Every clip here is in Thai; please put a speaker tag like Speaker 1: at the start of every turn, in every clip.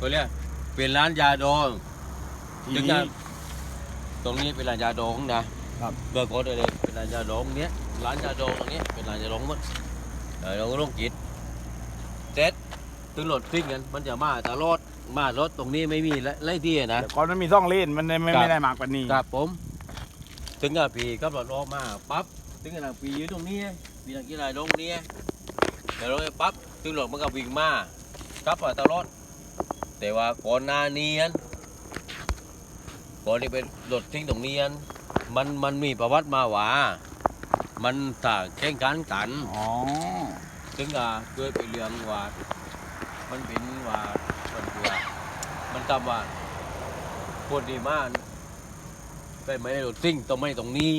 Speaker 1: ก็เรียกเป็นร้านยาดอง
Speaker 2: ที
Speaker 1: ถึง
Speaker 2: นี้
Speaker 1: จะตรงนี้เป็นร้านยาดองนะครับ เบอร์โค้ดเลยเป็นร้านยาดองเนี้ยร้านยาดองตรงนี้เป็นร้านยาดองหมั้งเออเราก็ต้องกินเสร็จถึงรถทิ้งกันมันจะมาตลอดมารถตรงนี้ไม่มีไล่ที่นะ
Speaker 2: แต่ก่อนมันมีซ่องเลนมันไม่ไม่
Speaker 1: ครับ
Speaker 2: ไม่ได้มากกว่านี้
Speaker 1: ครับผม ถึงกับปีกับรถออกมาปั๊บถึงกับปียืนตรงนี้ปีนักกีฬาตรงนี้แต่รถปั๊บถึงรถมันก็วิ่งมากลับมาตลอด แต่ว่าก่อนหน้านี้อันก่อนที่เป็นรถทิ้งตรงนี้อันมันมันมีประวัติมาว่า มันต่างแข่งขันกัน
Speaker 2: อ๋อ
Speaker 1: ถึงกับเกิดไปเรื่องว่ามันเป็นว่ามันคือว่ามันจำว่าคนดีมากไปไม่ได้รถทิ้งต้องไม่ตรงนี้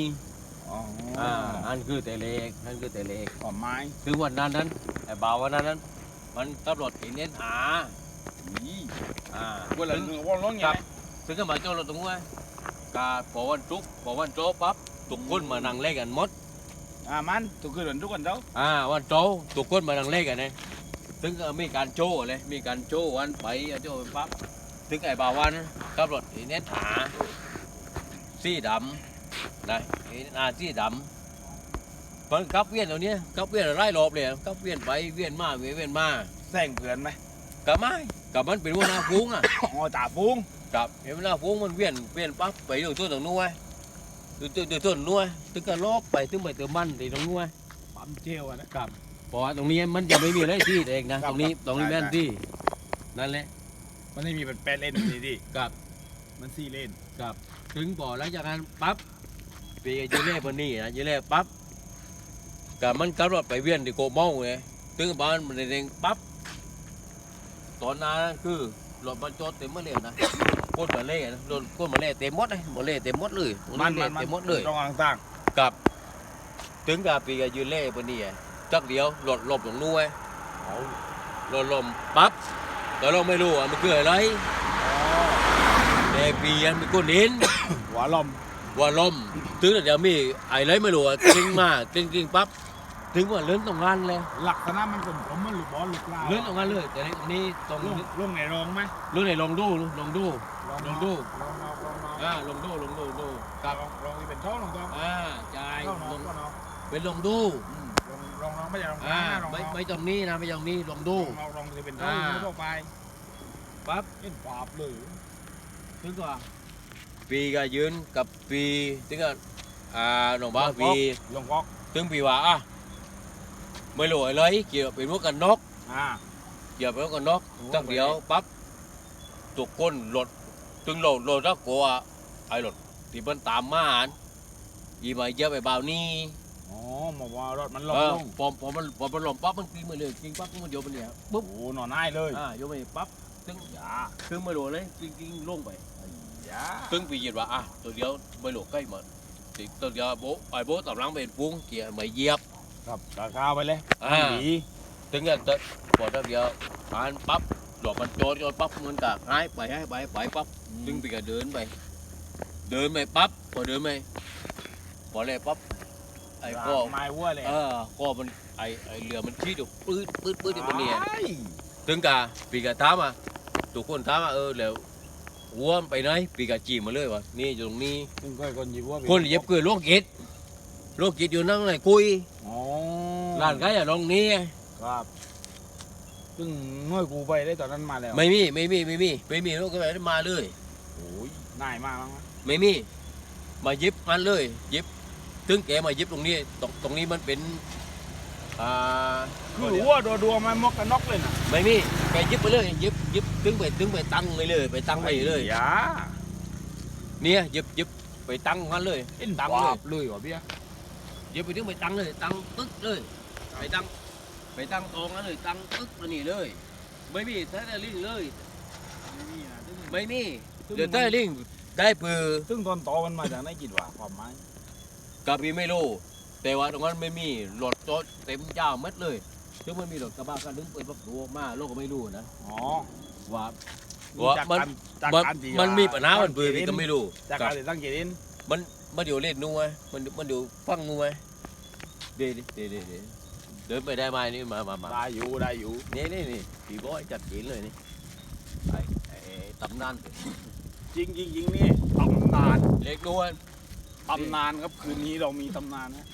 Speaker 2: อ๋อ
Speaker 1: อ่าอันคือแต่เล็กอันคือแต่เล็ก
Speaker 2: ต่อไม้
Speaker 1: คือวันนั้นนั้นไอ้บ่าววันนั้นนั้น มันขับรถเอ็นเอสอา
Speaker 2: นี่
Speaker 1: อ่า
Speaker 2: เวลา
Speaker 1: ถึง
Speaker 2: เนื้อว่าร้องไง
Speaker 1: ครับ ถึงก็มาจรถตรงนู้นไว้กาพอวันจุกพอวันโจปั๊บทุกคนมานั่งเล่นกันหมด
Speaker 2: อ่ามันถูกคือเหมือนทุกคนเจ้า
Speaker 1: อ่าวันโจทุกคนมานั่งเล่นกันเนี่ยถึงก็มีการโจเลยมีการโจวันไปโจปั๊บถึงไอ้บ่าววันขับรถเอ็นเอสอาสีดำนะเอ็นอาสีดำมันขับเวียนตัวเนี้ยขับเวียนไล่รอบเลยขับเวียนไปเวียนมาเวียนเวียนมา
Speaker 2: แซงเพื่อนไหม
Speaker 1: กับไม่กับมันเป็นหัวหน้าฟุ้งอะ
Speaker 2: อ๋อจ่าฟุ้ง
Speaker 1: กับเห็นหัวหน้าฟุ้งมันเวียนเวียนปั๊บไปอยู่ตัวตรงนู้นไว้อยู่ตัวอยู่ตัวนู้นไว้ถึงก็ลอกไปถึงไปเติมมันที่ตรงนู้นไว้
Speaker 2: ปั๊มเจลอะนะ
Speaker 1: กับเพราะว่าตรงนี้มันจะไม่มีอะไรที่เองนะ
Speaker 2: ครั
Speaker 1: ต
Speaker 2: บ
Speaker 1: รงนี้
Speaker 2: ครับ
Speaker 1: ตรงนี้
Speaker 2: ใช่
Speaker 1: แม่น
Speaker 2: ใช่
Speaker 1: ที่นั่นแหละ
Speaker 2: มันไม่มีเป็นแปดเลนดีดี
Speaker 1: กับ
Speaker 2: มันสี่เลน
Speaker 1: กับถึงบ่อแล้วจากนั้นปั๊บปีกยืนเล่บนนี่นะยืนเล่ปั๊บกับมันขับรถไปเวียนที่โกเมาไงถึงบ้านมันเองปั๊บ ตอนนั้นคือรถมันจอดเต็มหมาเลยนะก้นมาเล่นะโดนก้นมาเล่เต็มหมดเลยมาเล่เต็มหมดเลยตรง
Speaker 2: มัน
Speaker 1: เล่
Speaker 2: มัน
Speaker 1: เต็มหมดเลย
Speaker 2: ต้องวางตั้ง
Speaker 1: กับ ถึงกับปีกยืนเล่บนนี่จักเดียวหลดหลบตรงนู้นไว้หลดหลบปั๊บแต่เราไม่รู้ว่ามันคืออะไรแต่ปีอันมีก้นหิน
Speaker 2: หัวลม
Speaker 1: ว่าลมถึงเดี๋ยวมีอะไรไม่รู้อะกิ้งมากิ้งกิ้งปั๊บ ถึงว่าเลื่อนตรงนั้นเลย
Speaker 2: ลักษณะมันกลมผมมันหลุดบอลหลุดลา
Speaker 1: เลื่อนตรงนั้นเลยแต่ในตรงนี้ตรง
Speaker 2: ลงลงในรองไหม
Speaker 1: เลื่อนไหนลองดูลองดูลองดู
Speaker 2: ลองลองลองลอง
Speaker 1: อ่าลองดูลองดูดูกับ
Speaker 2: ลองลองที่เป็นช่องลองต้อง
Speaker 1: อ่าจ่าย
Speaker 2: ช่องน้
Speaker 1: ล
Speaker 2: อง
Speaker 1: ง
Speaker 2: ก็น้อง
Speaker 1: เป็นลองดู
Speaker 2: อืมลองลองลองไม่ใช่ลอง
Speaker 1: อ่า
Speaker 2: ลอง
Speaker 1: ไม่
Speaker 2: ลอง
Speaker 1: ไม่ตรงนี้นะไม่ตรงนี้ลองดู
Speaker 2: ลองลองที่เป็นช่อง
Speaker 1: อ่า
Speaker 2: ไม่ต้องไป
Speaker 1: ปั๊บ
Speaker 2: เอ็นปราบเลย
Speaker 1: ถึงก็ปีก็ยืนกับปีถึงก็อ่าหนองบ้าปี
Speaker 2: ลงก๊อก
Speaker 1: ถึงปีว่าอะ ไม่รู้อะไรเกี่ยวเป็นพวกกันนก
Speaker 2: อ่า
Speaker 1: เกี่ยวเป็นพวกกันนก
Speaker 2: โอ้
Speaker 1: ตั้งเดียวปั๊บตุกก้นรถถึงโหลดโหลดแล้วกลัวไอ้รถที่มันตามมาอันยีมาเยอะไปเบานี่
Speaker 2: อ๋อหมอกว่ารถมันลง
Speaker 1: เออ
Speaker 2: ลง
Speaker 1: พอพอมันพอมันลงปั๊บมันกินมาเลยกินปั๊บมันโยนไปเนี่ยปุ๊บ
Speaker 2: โอ้หนอนง่ายเลย
Speaker 1: อ่าโยนไปปั๊บถึง
Speaker 2: อย่า
Speaker 1: ถึงไม่รู้เลยกินกินลงไป
Speaker 2: อย่า
Speaker 1: ซึ่งปีเหยียดว่าอะตัวเดียวไม่หลกใกล้หมดติตัวเดียวโบะไอ้โบะตำลังเป็นฟุ้งเกี่ยไม่เหยียบ
Speaker 2: ครับราคาไปเลย
Speaker 1: อ่า
Speaker 2: ดี
Speaker 1: ถึงจะตพอตัวเดียวผ่านปั๊บดอกมันโจรโจรปั๊บมันก็หายไปหายไปไปปั๊บถึงปีก็เดินไป เดินไปปั๊บพอเดินไปพอเลยปั๊บไอ้ก็
Speaker 2: ไม้วัวเลย
Speaker 1: เออก็มันไอ้ไอ้เรือมันชี้ดูปื๊ดปื๊ดปื๊ดอยู่บนเนี่ย
Speaker 2: ไอ้
Speaker 1: ถึงกะปีกะถามอะทุกคนถามอะเออแล้วหัวมันไปไหนปีกะจีบมาเลยวะนี่อยู่ตรงนี้
Speaker 2: ซึ่งเคยคนหยิบวัวไป
Speaker 1: คนเย็บคือโรคจิต โรคจิตอยู่นั่งไหนคุย
Speaker 2: อ๋อ
Speaker 1: ร้านขายอย่าตรงนี้
Speaker 2: ครับซึ่งน้อยกูไปได้ตอนนั้นมาแล้ว
Speaker 1: ไม่มีไม่มีไม่มีไม่มีโรคอะไรมาเลย
Speaker 2: โอ้ยน่ายมากมั้ง
Speaker 1: ไม่มี มาเย็บมันเลยเย็บถึงแกมาเย็บตรงนี้ตรงตรงนี้มันเป็นอ่า
Speaker 2: คือวัวดัวดัวๆมันมกกันน็อกเลยนะ
Speaker 1: ไม่มีแกเย็บไปเลยเย็บเย็บถึงไปถึงไปตั้งไปเลย ไปตั้งไปเลย
Speaker 2: อย่า
Speaker 1: เนี่ยเย็บเย็บไปตั้งมันเลย
Speaker 2: เอ็น
Speaker 1: ตั้
Speaker 2: ตั
Speaker 1: ง
Speaker 2: ง
Speaker 1: เลย
Speaker 2: เลยเลยวะเบี้ย
Speaker 1: เย็บไปถึงไปตั้งเลยตั้งตึ๊กเลยไปตั้งไปตั้งตรงนั้นเลยตั้งตึ๊กแล้วนี่เลย ไม่มีแท้ลิงเลย
Speaker 2: ไม่มีนะซึ่ง
Speaker 1: ไม่มีเดี๋ยวแท้ลิงได้ปือ
Speaker 2: ซึ่งตอนโตมันมาจากไหนกินวะความหมาย
Speaker 1: กับพี่ไม่รู้แต่ว่าตรงนั้นไม่มีรถจอดเต็มยาวมัดเลยถึงมันมีรถกระบะกันดึงเปิดประตูออกมาโลกก็ไม่รู้นะ
Speaker 2: อ๋อ
Speaker 1: ว่า
Speaker 2: รู้จัก
Speaker 1: มัน
Speaker 2: กันจาก
Speaker 1: มัน
Speaker 2: การที่
Speaker 1: มัน
Speaker 2: ว่า
Speaker 1: มีปัญหามันปือพี่ก็ไม่รู้
Speaker 2: จาก
Speaker 1: ค
Speaker 2: กา
Speaker 1: รั
Speaker 2: ร
Speaker 1: บ
Speaker 2: ที่ตั้งเกณฑ์
Speaker 1: มัน มันอยู่เล่นนู้นไงมันมันอยู่ฟังนู้นไงเดี๋ยวเดี๋ยวเดี๋ยวเดี๋ยวเดินไปได้ไหมนี่มามามา
Speaker 2: ได้อยู่ได้อยู่
Speaker 1: นี่นี่นี่พี่บอยจัดกินเลยนี่ไอ้ไอ้ตำนาน
Speaker 2: จริงจริงจริงนี่ตำนาน
Speaker 1: เล็กด้วย
Speaker 2: ตำนานครับคืนนี้เรามีตำนานนะ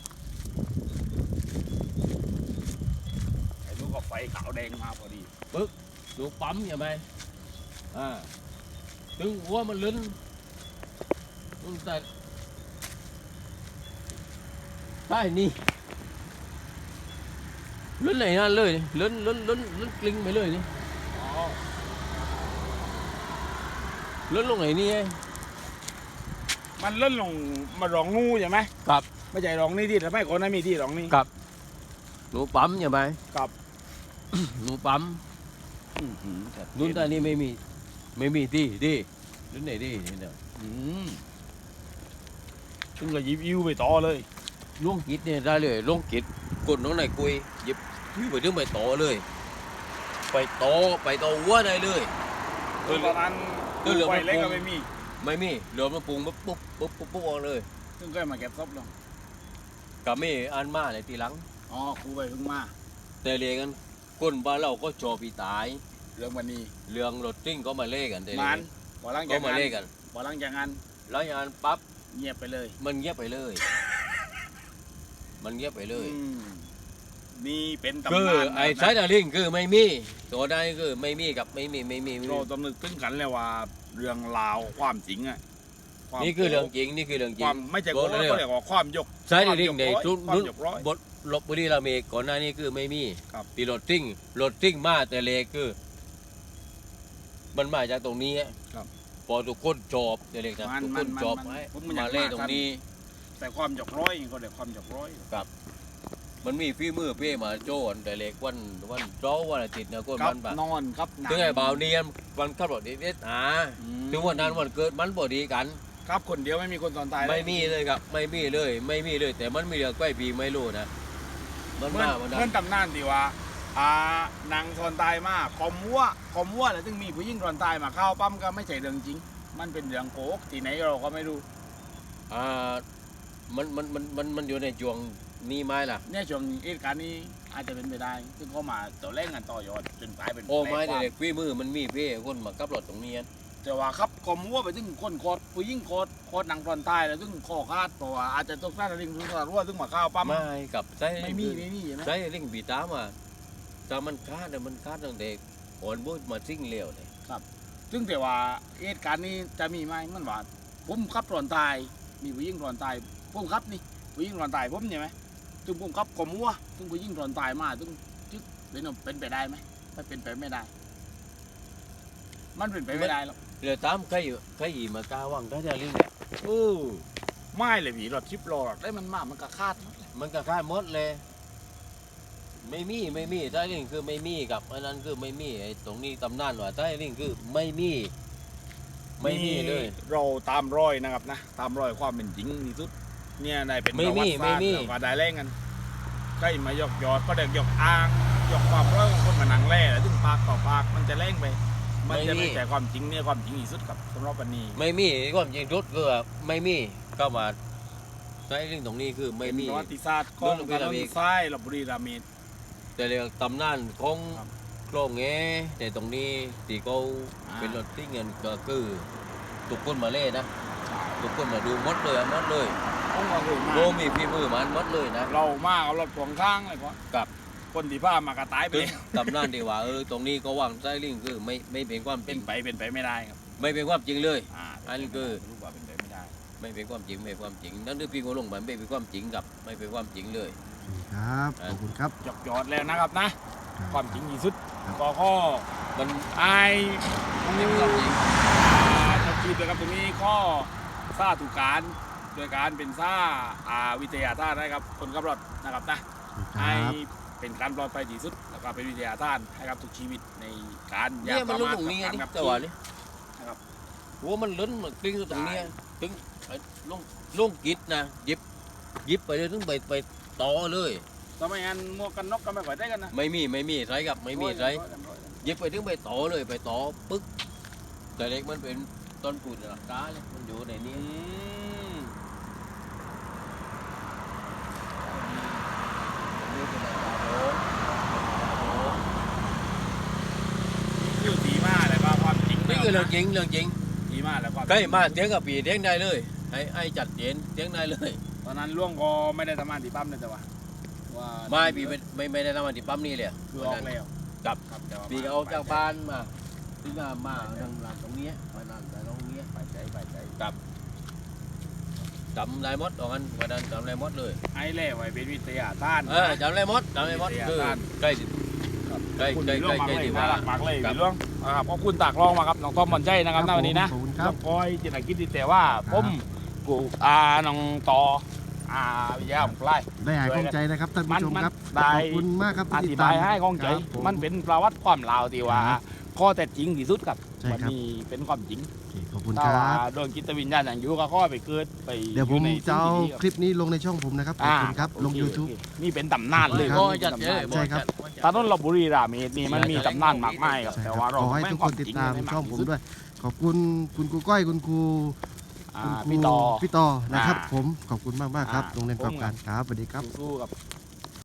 Speaker 2: ไอ้ลูกก็ไฟขาวแดงมาพอดี
Speaker 1: ดูปั๊มใช่ไหมอ่าถึงหัวมันลุ้นมันแต่ ใช่นี่ลุ้นไหนนั่นเลยลุ้นลุ้นลุ้นลุ้นกลิ้งไปเลยนี่
Speaker 2: อ๋อ
Speaker 1: ลุ้นลงไหนนี่ไง
Speaker 2: มันเล่นลงมารองงูใช่ไหม
Speaker 1: ครับ
Speaker 2: ไม่ใช่รองนี่ที่ทำไมคนนั้นมีที่รองนี่
Speaker 1: หนูปั๊มใช่ไหม
Speaker 2: ครับ
Speaker 1: หนูปั๊ม
Speaker 2: อื้อหือแต่
Speaker 1: ลุ้นแต่นี่ไม่มี ไม่มีที่ที่ลุ้นไหนที่นี่เนาะ
Speaker 2: อืมซึ่งก็หยิบยิ้วไปต่อเลย
Speaker 1: ล่วงกิดเนี่ยได้เลยล่วงกิดกดน้องไหนกุยหยิบยิ้วไปถึงไปต่อเลย ไปต่อไปต่อหัวได้เลยเออ
Speaker 2: ตอนนั้น
Speaker 1: เออเหลือ
Speaker 2: ไฟ
Speaker 1: มัน
Speaker 2: เล็ก
Speaker 1: ปรุ
Speaker 2: ก็
Speaker 1: ง
Speaker 2: ไม่มี
Speaker 1: ไม่มีเหลือมาปรุงปุ๊บปุ๊บปุ๊บปุ๊บปุ๊บออกเลย
Speaker 2: ซึ่งก็มาเก็บซบลง
Speaker 1: กับมีอันมาในทีหลัง
Speaker 2: อ๋อครูไปเพิ่งมา
Speaker 1: แต่เรียกันคนบ้านเราก็ชอบปีตาย
Speaker 2: เรื่องวันนี้
Speaker 1: เรื่องรถติ้งก็มาเล่กันแต่
Speaker 2: มันพอหลัง
Speaker 1: ก็
Speaker 2: จาก
Speaker 1: มา
Speaker 2: นั้น
Speaker 1: เล่กัน
Speaker 2: พอหลังจากนั้น
Speaker 1: แล้วอย่างนั้นปั๊บ
Speaker 2: เงียบไปเลย
Speaker 1: มันเงียบไปเลย มันเงียบไปเลย
Speaker 2: อืมนี่เป็นตำ
Speaker 1: คือนา
Speaker 2: น
Speaker 1: ไอ้
Speaker 2: นะ
Speaker 1: ใช้ดาริ่งคือไม่มีตัวได้คือไม่มีกับไม่มีไม่มีไม่
Speaker 2: เรา
Speaker 1: มี
Speaker 2: ต้องนึกถึงกันเลยว่าเรื่องราวความจริงอะวาม
Speaker 1: นี่คือเรื่องจริงนี่คือเรื่องจ
Speaker 2: ค
Speaker 1: ริ
Speaker 2: วาง มไม่ใช่โกง
Speaker 1: บอกเลย
Speaker 2: ก็เรียกว่าความยก
Speaker 1: ใช้ดาริ่งใน
Speaker 2: ความ
Speaker 1: ทุก
Speaker 2: ความ
Speaker 1: รุ่น
Speaker 2: ยกร้อย
Speaker 1: บทลบบุรีเรามีก่อนหน้านี้คือไม่มี
Speaker 2: ครับ
Speaker 1: ตีรถติ้งรถติ้งมาแต่เลคือ มันมาจากตรงนี้
Speaker 2: ครับ
Speaker 1: พอทุกคนจอบแต่เล็กนะ
Speaker 2: มัน
Speaker 1: ทุก
Speaker 2: มั
Speaker 1: คนน
Speaker 2: มัน
Speaker 1: จอบ
Speaker 2: มัน
Speaker 1: ให้
Speaker 2: ผมมันอยาก
Speaker 1: มาเล่
Speaker 2: มา
Speaker 1: ตรง
Speaker 2: ครับ
Speaker 1: นี้
Speaker 2: แต่ความยกร้อยก็เรียกความยกร้อย
Speaker 1: มันมีฝีมือเป้มาโจ้นแต่เล็กวันวันเจ้าวันอาทิตย์นะคน
Speaker 2: ครั
Speaker 1: มันแบบ
Speaker 2: นอนครับหนั
Speaker 1: ถึงไอ้บ่าวเนียนวันขับรถเด็ดหา
Speaker 2: อืม
Speaker 1: ถึงวันนั้นวันเกิดมันบ่ดีกัน
Speaker 2: ครับคนเดียวไม่มีคนตอนตายเลย
Speaker 1: ไม่มีเลยครับ ไม่มีเลย ไม่มีเลย แต่มันมีเรื่องใกล้ปีไม่รู้นะมัน
Speaker 2: เมื่อ
Speaker 1: มาวันนั้
Speaker 2: เมื่อนตำนานดีว่าอ่านางตอนตายมาคอมวัวคอมวัวแล้วถึงมีผู้หญิงตอนตายมาเข้าปั๊มก็ไม่ใช่เรื่องจริง มันเป็นเรื่องโกหกที่ไหนเราก็ไม่รู้
Speaker 1: อ่า มันมันมันมันมันอยู่ในจวงนี้ไหมล่ะ
Speaker 2: เนี่ยช่วงเหตุการณ์นี้อาจจะเป็นไปได้ ซึ่งเขามาต่อแรงกันต่อยอดจนกลายเป็น
Speaker 1: โอ้ไม้
Speaker 2: แปล
Speaker 1: แต่
Speaker 2: ก
Speaker 1: เด็กฝีมือมันมีเป้คนมากับรถตรงนี้
Speaker 2: แต่ว่าครับคอมวัวไปถึงคนโคตรผู้หญิงโคตรโคตรนางตอนตายแล้วถึงคอคาดเพราะว่าอาจจะตกหน้าลิงหรือรั่วถึงมาเข้าปั๊ม
Speaker 1: ไม่กับใช้
Speaker 2: ไม่มีไม่มีใช่ไหม
Speaker 1: ใช้ลิงบีตามอะแต่มันคาดแต่มันคาดตั้งแต่อ่อนบุญมาซิ่งเลี้ยวเลย
Speaker 2: ซึ่งแต่ว่าเหตุการณ์นี้จะมีไหมมันว่าผมขับตอนตายมีผู้หญิงตอนตาย ผมขับนี่ผู้หญิงตอนตายผมใช่ไหมซึ่งผมขับคอมวัวซึ่งผู้หญิงตอนตายมาซึ่งจึ๊กเป็นเป็นไปได้ไหมไม่เป็นไปไม่ได้ มันเป็นไปไม่ได้หรอก
Speaker 1: เรือตามใครใครอีมากาวังก็จะลิงเนี่ย
Speaker 2: โอ้ไม่เลยผีรถชิปรอหรอกได้มันมามันก็คาดหมดเลย
Speaker 1: มันก็คาดหมดเลย ไม่มีไม่มีใช้ลิงคือไม่มีกับอันนั้นคือไม่มีไอ้ตรงนี้ตำนานว่าใช้ลิงคือไม่มีไม่มีเลย
Speaker 2: เราตามรอยนะครับนะ ตามรอยความเป็นจริงที่สุด เนี่ยได้เป็น
Speaker 1: ไม่มี
Speaker 2: ประวัติศาสตร์
Speaker 1: ไม่มี
Speaker 2: แล้วก็ได้แรงกันใกล้มายกยอดก็เด็กยกอ้างยกความร้อยของคนมานังแร่แล้วถึงปากต่อปากมันจะแรงไป มันจะไม่ใช่ความจริงเนี่ยความจริงที่สุดครับสำหรับวันนี้
Speaker 1: ไม่มีความจริงรุดคือว่าไม่มีก็มาใช้ลิงตรงนี้คือไม่
Speaker 2: เป็น
Speaker 1: มี
Speaker 2: ประวัติศาสตร์ของ
Speaker 1: เรื่อง
Speaker 2: การ
Speaker 1: พีระ
Speaker 2: น
Speaker 1: มิด
Speaker 2: ทรายลบบุรีรามีด
Speaker 1: แต่เรื่องตำนานของ
Speaker 2: ครับ
Speaker 1: โครงแงแต่ตรงนี้ตีเขา
Speaker 2: อ่า
Speaker 1: เป็นรถที่เงินก็คือ ทุกคนมาเล่นะทุกคนมาดูหมดเลยหมดเลย
Speaker 2: ต้องมาดูมา
Speaker 1: โบมีฝีมือมันหมดเลยนะ
Speaker 2: เรามาเอารถขวางข้างเลยก็
Speaker 1: ครับ
Speaker 2: คนที่พามากระตายไป
Speaker 1: ถึง
Speaker 2: แล้ว
Speaker 1: ตำนานที่ว่าเออตรงนี้ก็วางไซลิงคือไม่ไม่เป็นความจ
Speaker 2: เป็
Speaker 1: ริ
Speaker 2: น
Speaker 1: ง
Speaker 2: ไปเป็นไปไม่ได้ครับ
Speaker 1: ไม่เป็นความจริงเลย
Speaker 2: อ่า
Speaker 1: อันนี้คือ
Speaker 2: รู้ว่าเป็นไปไม่ได้
Speaker 1: ไม่เป็นความจริงไม่เป็นความจริง นั่นคือพี่โกลงมันไม่เป็นความจริงกับไม่เป็นความจริงเลย
Speaker 3: ครับขอบคุณครับ
Speaker 2: ยกยอดแล้วนะครับนะ ความจริงที่สุด
Speaker 3: ครับ
Speaker 2: ก็ข้อ
Speaker 1: มัน
Speaker 2: ไอ้
Speaker 1: มันไม่เป็นความจริง
Speaker 2: ทำจีบนะครับตรงนี้ข้อซาถูกการ โดยการเป็นซ่าอ่าวิทยาท่านนะครับคนขับรถนะครับนะ
Speaker 3: ค
Speaker 2: ให้
Speaker 3: รับ
Speaker 2: เป็นการปลอดภัยที่สุดแล้วก็เป็นวิทยาท่านให้กับทุกชีวิตในการอ
Speaker 1: เนี่ยมัน
Speaker 2: ป
Speaker 1: ลุ้
Speaker 2: ระ
Speaker 1: น
Speaker 2: มาท
Speaker 1: ตรงนี้ไง
Speaker 2: กับ
Speaker 1: นี่
Speaker 2: การขับ
Speaker 1: แต่ว่า
Speaker 2: ขี่
Speaker 1: นี่
Speaker 2: นะครับ
Speaker 1: หัวมันลุ้นมันกลิ้งอยู่ตรงเนี้ยถึงไอ้ลงลงกิดนะหยิบหยิบไปเลยถึงไปไปต่อเลย
Speaker 2: ทำไมงั้นหมวกกันน็อกก็ไม่ค่อยได้กันนะ
Speaker 1: ไม่มีไม่มีไรกับไม่มีไร
Speaker 2: ร้อยกันร้อยกัน
Speaker 1: หยิบไปถึงไปต่อเลยไปต่อปึ๊กแต่เล็กมันเป็นต้นปูนหลักตาเลยมันอยู่ในนี้
Speaker 2: อืม
Speaker 1: นี่เป็นหลักตาโอ้โห
Speaker 2: อยู่ดีมากเลยว่าความ
Speaker 1: คือ เรื่องจริงเรื่องจริง
Speaker 2: ดีมากแล้วก็
Speaker 1: ใกล้มาเตียงกับปีเตียงได้เลยให้ไอ้จัดเย็นเตียงได้เลย
Speaker 2: ตอนนั้นล่วงก็ไม่ได้ทำงานที่ปั๊มเลยแต่ว่าว่า
Speaker 1: ไม่ปีไม่ไม่ไม่ได้ทำงานที่ปั๊มนี่เลย
Speaker 2: คือออกแล้ว
Speaker 1: ครับ
Speaker 2: ครับแต่ว่า
Speaker 1: ปีก็เอาจากบ้านมาถึงมามาทางหลังตรงเนี้ยมาหลังแต่ตรงเนี้ย
Speaker 2: ไปใจไปใจ
Speaker 1: จำได้หมดตรงนั้นวันนั้นจำได้หมดเลย
Speaker 2: ไอ้เล่ไว้เป็นวิทยาต้าน
Speaker 1: เออจำได้หมดจำได้หมดคือใกล้สิ ใกล้
Speaker 2: คุณ
Speaker 1: ใกล้
Speaker 2: มี
Speaker 1: ใก
Speaker 2: เรื่
Speaker 1: ล้
Speaker 2: องมาก
Speaker 1: ใกล้
Speaker 2: เลย
Speaker 1: ที่ว่า
Speaker 2: น่ารักมากเลยมีเรื่องครับขอบคุณตากลองมาครับน้องต้อมมันใจนะครับณวันนี้นะ
Speaker 3: ขอบคุณค
Speaker 2: น้
Speaker 3: รั
Speaker 2: อบงพลอยจิตรกิจดีแต่ว่าผมกูอาน้องต่ออาวิทยาของพลาย
Speaker 3: ได้หายข้องใจนะครับท่านผู้ชม
Speaker 2: มัน
Speaker 3: ครับ
Speaker 2: ได้
Speaker 3: ขอบคุณมากครับ
Speaker 2: อ
Speaker 3: ที่
Speaker 2: ธิ
Speaker 3: ติดตา
Speaker 2: บามยให้ข้องใจ
Speaker 3: ครับผ
Speaker 2: มันเป็นประวัติความลาวที่ว่า
Speaker 3: ครับ
Speaker 2: ข้อแต่จริงที่สุดครับ
Speaker 3: ใช่
Speaker 2: มัน
Speaker 3: ครับ
Speaker 2: มีเป็นความจริง
Speaker 3: โอเคขอบคุณ
Speaker 2: ถ้า
Speaker 3: ค
Speaker 2: ว่า
Speaker 3: รับ
Speaker 2: โดนจิตวิญญาณอย่างอยู่ก็ข้อไปเกิดไป
Speaker 3: เดี๋ยวผม
Speaker 2: ใน
Speaker 3: จะเอา
Speaker 2: สิ่งที่ดี
Speaker 3: คลิปนี้ลงในช่องผมนะครับ ขอบคุณครับ
Speaker 2: อ่า
Speaker 3: ลง
Speaker 2: โอเค
Speaker 3: YouTube
Speaker 2: โอเคนี่เป็นตำนานเลย
Speaker 3: ครับ
Speaker 1: โอ้ยจัดเยอะ
Speaker 3: ใช่ครับ
Speaker 2: ตอนนั้นเราบุรีรัมย์นี่มันมีตำนานมากมายครับ
Speaker 3: ใช่
Speaker 2: แต่
Speaker 3: ครับ
Speaker 2: ว่าเรา
Speaker 3: ขอให้
Speaker 2: แม่
Speaker 3: ทุ
Speaker 2: ง
Speaker 3: ก
Speaker 2: ค
Speaker 3: ค
Speaker 2: วาน
Speaker 3: ติด
Speaker 2: จริง
Speaker 3: ตาม
Speaker 2: ให้ก
Speaker 3: ช่องผม
Speaker 2: ที่สุ
Speaker 3: ด้วย ขอบคุณคุณครูก้อยคุณครู
Speaker 2: อ่า
Speaker 3: คุณครู
Speaker 2: พี่ต่อ
Speaker 3: พี่ต่อนะครับ
Speaker 2: อ่า
Speaker 3: ผมขอบคุณมากมากๆครับ
Speaker 2: อ่า
Speaker 3: โรงเรียนกอบ
Speaker 2: ผม
Speaker 3: การครับสวัสดีครับ
Speaker 2: สู้ๆกับ